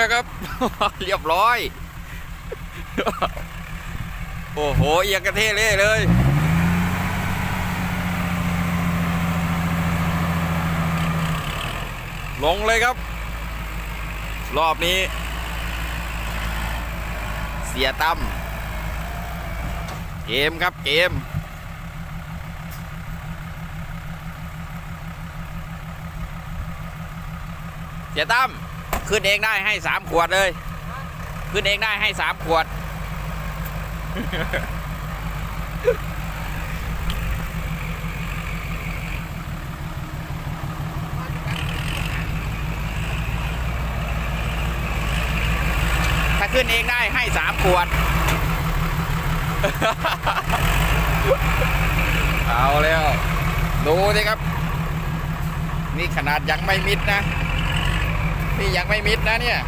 แล้วครับ เรียบร้อย โอ้โห เอียงกระเทเล่เลย ลงเลยครับ รอบนี้ เสียตั้มเกมครับเกมเสียตั้ม ขึ้นเองได้ให้สามขวดเลย ขึ้นเองได้ให้สามขวด ถ้าขึ้นเองได้ให้สามขวด เอาแล้ว ดูสิครับ นี่ขนาดยังไม่มิดนะ นี่ยังไม่มิดนะเนี่ย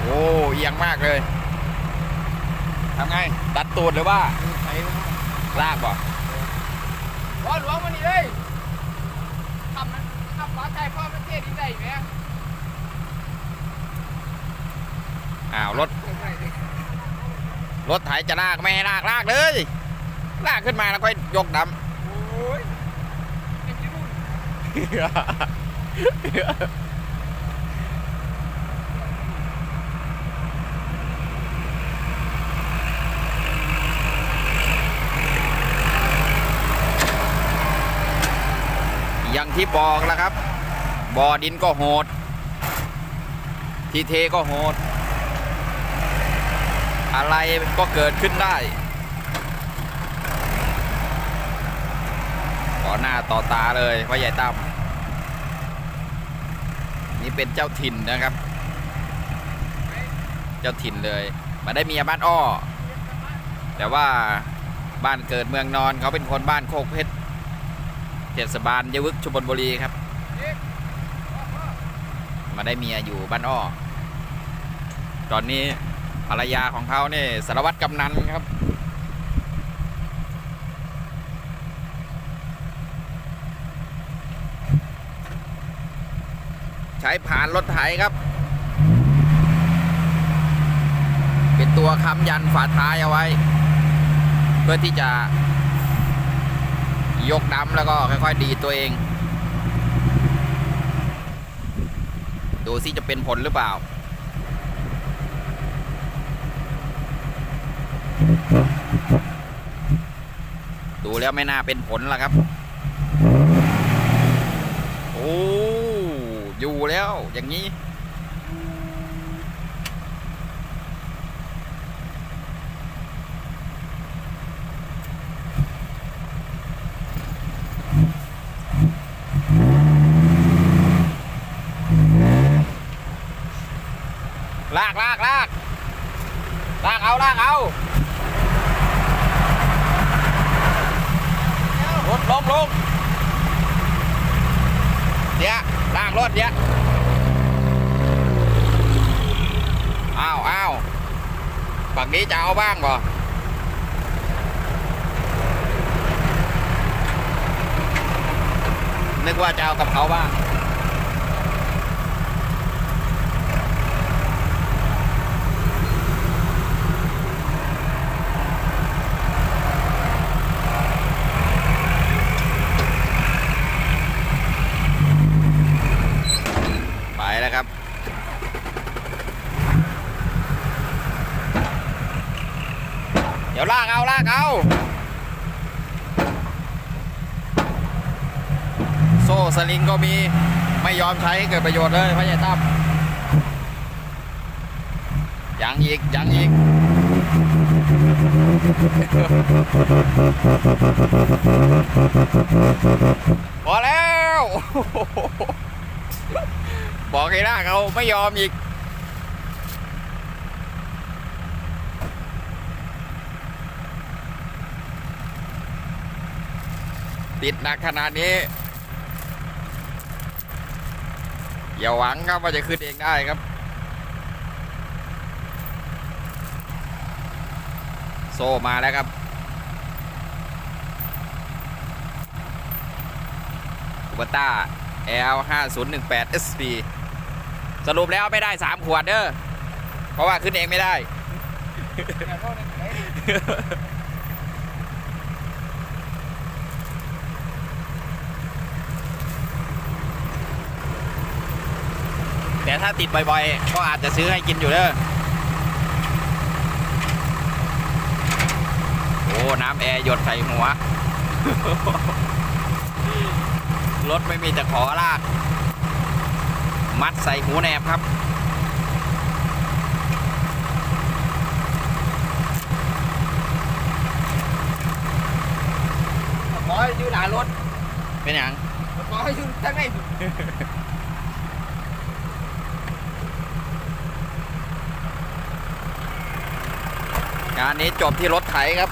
โอ้เอียงมากเลยทำไงตัดตูดหรือว่าไปแล้วลากบ่บอลหลวงมันนี่เลยทำมันทำฟ้าใจพ่อมันเทศดีใจไหมอ้าวรถรถไถจะลากไม่ให้ลากลากเลย ลากขึ้นมาแล้วค่อยยกดโอ้ยไอ้ ที่บ่อย่างที่บอกแล้วครับ บ่อดินก็โหด ที่เทก็โหด อะไรก็เกิดขึ้นได้ต่อหน้าต่อตาเลยพ่อใหญ่ตั้มนี่เป็นเจ้าถิ่นนะครับ เจ้าถิ่นเลยมาได้เมียบ้านอ้อ แต่ว่าบ้านเกิดเมืองนอนเขาเป็นคนบ้านโคกเพชร เทศบาลยะวึกชุมพลบุรีครับ มาได้เมียอยู่บ้านอ้อ ตอนนี้ภรรยาของเขาเนี่ยสารวัตรกำนันครับ ใช้ผ่านรถไถครับ เป็นตัวค้ำยันฝาท้ายเอาไว้ เพื่อที่จะ ยกน้ำแล้วก็ค่อย ๆ ดีตัวเอง ดูสิจะเป็นผลหรือเปล่า ดูแล้วไม่น่าเป็นผลละครับ โอ้ อยู่แล้วอย่างนี้ ลากลากลากลากเอาลากเอารถลงลงเดี๋ยวลากรถเดี๋ยวอ้าวอ้าวฝั่งนี้จะเอาบ้างบ่นึกว่าจะเอากับเขาบ้าง ไปแล้วครับ เดี๋ยวลากเอา โซ่สลิงก็มีไม่ยอมใช้เกิดประโยชน์เลยพ่อใหญ่ตั้มยังอีกยังอีกพอแล้ว บอกให้ลาเอาไม่ยอมอีก ติดหนักขนาดนี้ อย่าหวังครับว่าจะขึ้นเองได้ครับ โซ่มาแล้วครับอุบต้า L 5 0 1 8 SP สรุปแล้วไม่ได้สามขวดเด้อเพราะว่าขึ้นเองไม่ได้ เนี่ยโน่นนี่ไหน แต่ถ้าติดบ่อยๆ ก็อาจจะซื้อให้กินอยู่เด้อโอ้น้ำแอร์หยดใส่หัว รถไม่มีจะขอลาก มัดใส่หูแหนบครับขอให้อยู่หน้ารถ เป็นอย่างขอให้อยู่ทางไห งานนี้จบที่รถไถครับ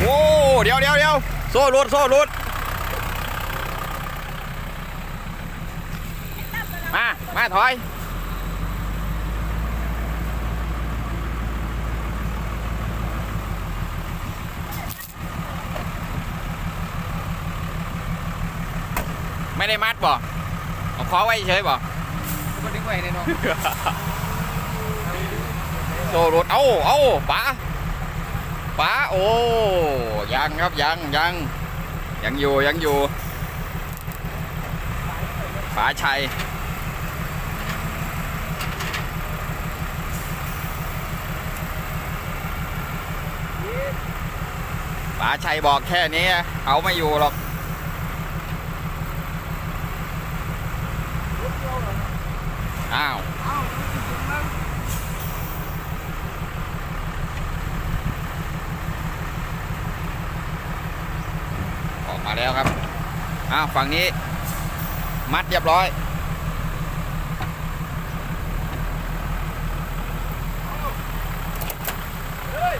โอ้เดี๋ยวเดี๋ยวเดี๋ยวโซ่รุดโซ่รุดมา มาถอย ไม่ได้มัดบ่เอาคอไว้เฉยบ่ก็ดึงไว้เนี่ยเนาะโซ่รุดเอ้าเอ้าป๋าป๋าโอ้ยังครับยังยังยังอยู่ยังอยู่ป๋าชัยป๋าชัยบอกแค่นี้เอาไม่อยู่หรอก อ้าวเอ้าจริงๆมั้งออกมาแล้วครับ อ้าวฝั่งนี้ มัดเรียบร้อยเฮ้ย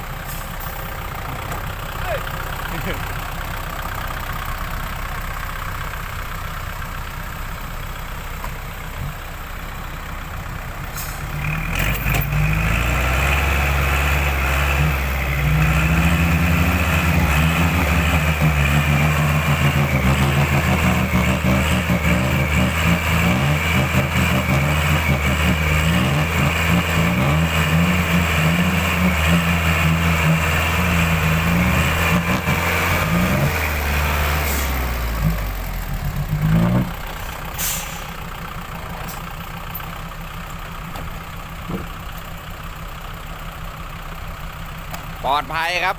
ลอดภัยครับ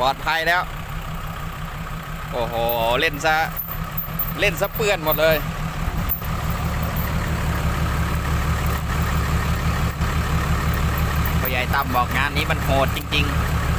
ปลอดภัยแล้ว โอ้โห เล่นซะ เล่นซะเปื้อนหมดเลยพ่อใหญ่ตั้มบอกงานนี้มันโหดจริง ๆ